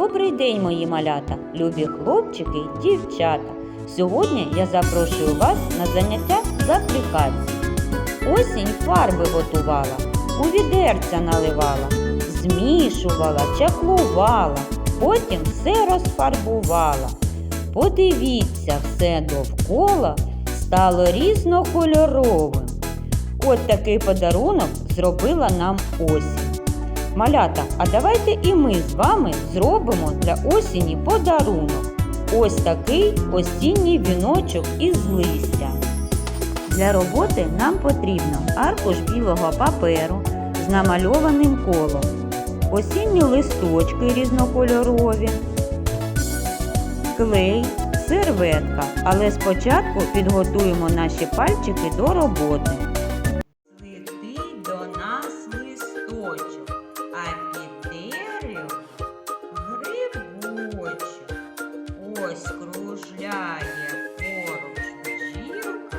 Добрий день, мої малята, любі хлопчики й дівчата. Сьогодні я запрошую вас на заняття з аплікації. Осінь фарби готувала, у відерця наливала, змішувала, чаклувала, потім все розфарбувала. Подивіться, все довкола стало різнокольоровим. От такий подарунок зробила нам осінь. Малята, а давайте і ми з вами зробимо для осені подарунок. Ось такий осінній віночок із листя. Для роботи нам потрібно аркуш білого паперу з намальованим колом, осінні листочки різнокольорові, клей, серветка. Але спочатку підготуємо наші пальчики до роботи. Ось кружляє поруч бджілка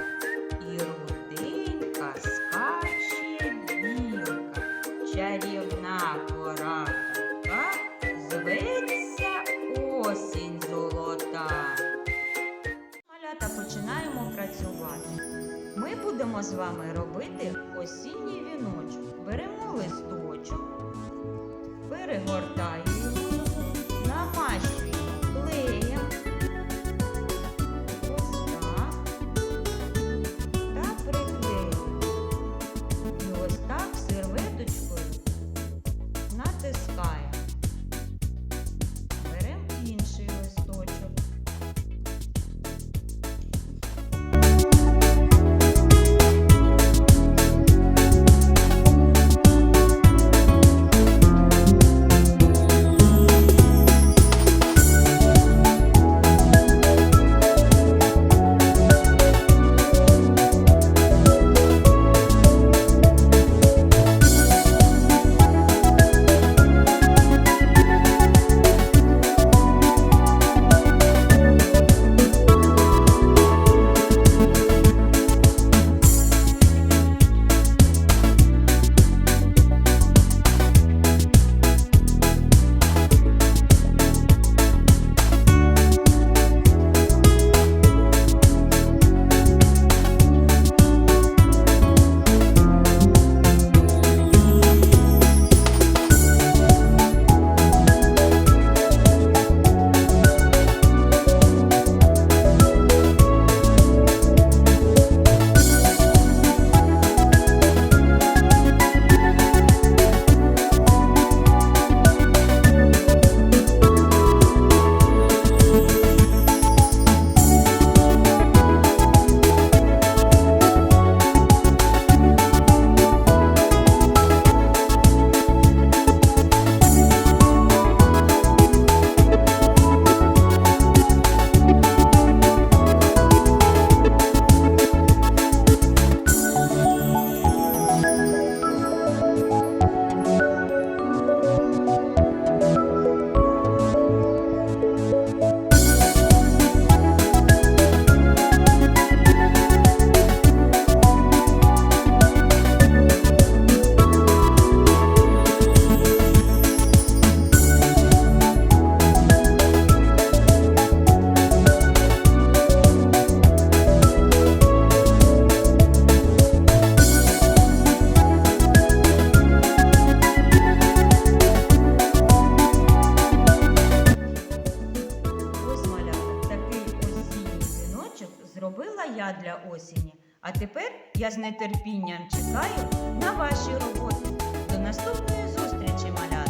і руденька скаче білка. Чарівна пора така зветься осінь золота. Малята починаємо працювати. Ми будемо з вами робити осінній для осені. А тепер я з нетерпінням чекаю на ваші роботи. До наступної зустрічі, малята!